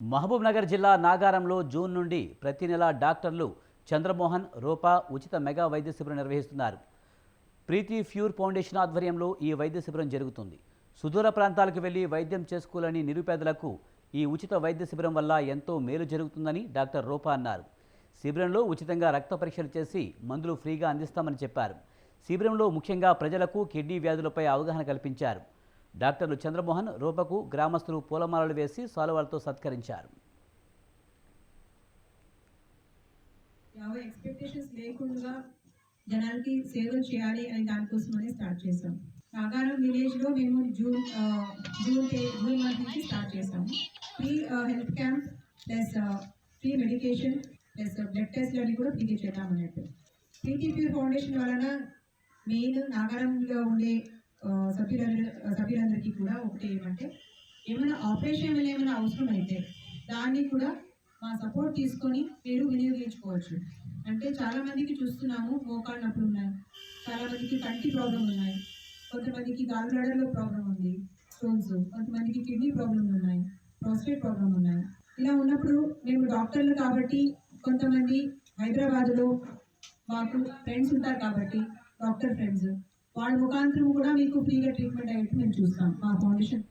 మహబూబ్ నగర్ జిల్లా నాగారంలో జూన్ నుండి ప్రతి నెల డాక్టర్లు చంద్రమోహన్ రూపా ఉచిత మెగా వైద్య శిబిరం నిర్వహిస్తున్నారు. ప్రీతి ఫ్యూర్ ఫౌండేషన్ ఆధ్వర్యంలో ఈ వైద్య శిబిరం జరుగుతుంది. సుదూర ప్రాంతాలకు వెళ్ళి వైద్యం చేసుకోవాలని నిరుపేదలకు ఈ ఉచిత వైద్య శిబిరం వల్ల ఎంతో మేలు జరుగుతుందని డాక్టర్ రూపా అన్నారు. శిబిరంలో ఉచితంగా రక్త పరీక్షలు చేసి మందులు ఫ్రీగా అందిస్తామని చెప్పారు. శిబిరంలో ముఖ్యంగా ప్రజలకు కిడ్నీ వ్యాధులపై అవగాహన కల్పించారు. డాక్టర్లు చంద్రమోహన్ రూపకు గ్రామస్తులు పూలమాలలు వేసి సాలువాలతో సత్కరించారు. ఎక్స్పెక్టేషన్స్ లేకుండా జనాలకి సేవలు చేయాలి అనే దానికోసమని స్టార్ట్ చేసాం నాగారం విలేజ్లో మేము జూన్ జూన్ జూన్ మంత్ నుంచి స్టార్ట్ చేసాం free health camp plus free medication plus blood test అని కూడా ఫ్రీగా చేద్దాం అన్నట్టు ప్యూర్ ఫౌండేషన్ వలన మెయిన్ నాగారంలో ఉండే సభ్యులందరూ సభ్యులందరికీ కూడా ఒకటి ఏమంటే ఏమైనా ఆపరేషన్ వల్ల ఏమైనా అవసరం అయితే దాన్ని కూడా మా సపోర్ట్ తీసుకొని మీరు వినియోగించుకోవచ్చు. అంటే చాలామందికి చూస్తున్నాము మోకాళ్ళ నొప్పులు ఉన్నాయి చాలామందికి కంటి ప్రాబ్లం ఉన్నాయి కొంతమందికి గాల్బ్లాడర్లో ప్రాబ్లం ఉంది స్టోన్స్ కొంతమందికి కిడ్నీ ప్రాబ్లమ్ ఉన్నాయి ప్రాస్టేట్ ప్రాబ్లం ఉన్నాయి. ఇలా ఉన్నప్పుడు మేము డాక్టర్లు కాబట్టి కొంతమంది హైదరాబాద్లో మాకు ఫ్రెండ్స్ ఉంటారు కాబట్టి డాక్టర్ ఫ్రెండ్స్ వాళ్ళ ముఖాంతరం కూడా మీకు ఫ్రీగా ట్రీట్మెంట్ అయ్యేట్టు మేము చూస్తాం. మా ఫౌండేషన్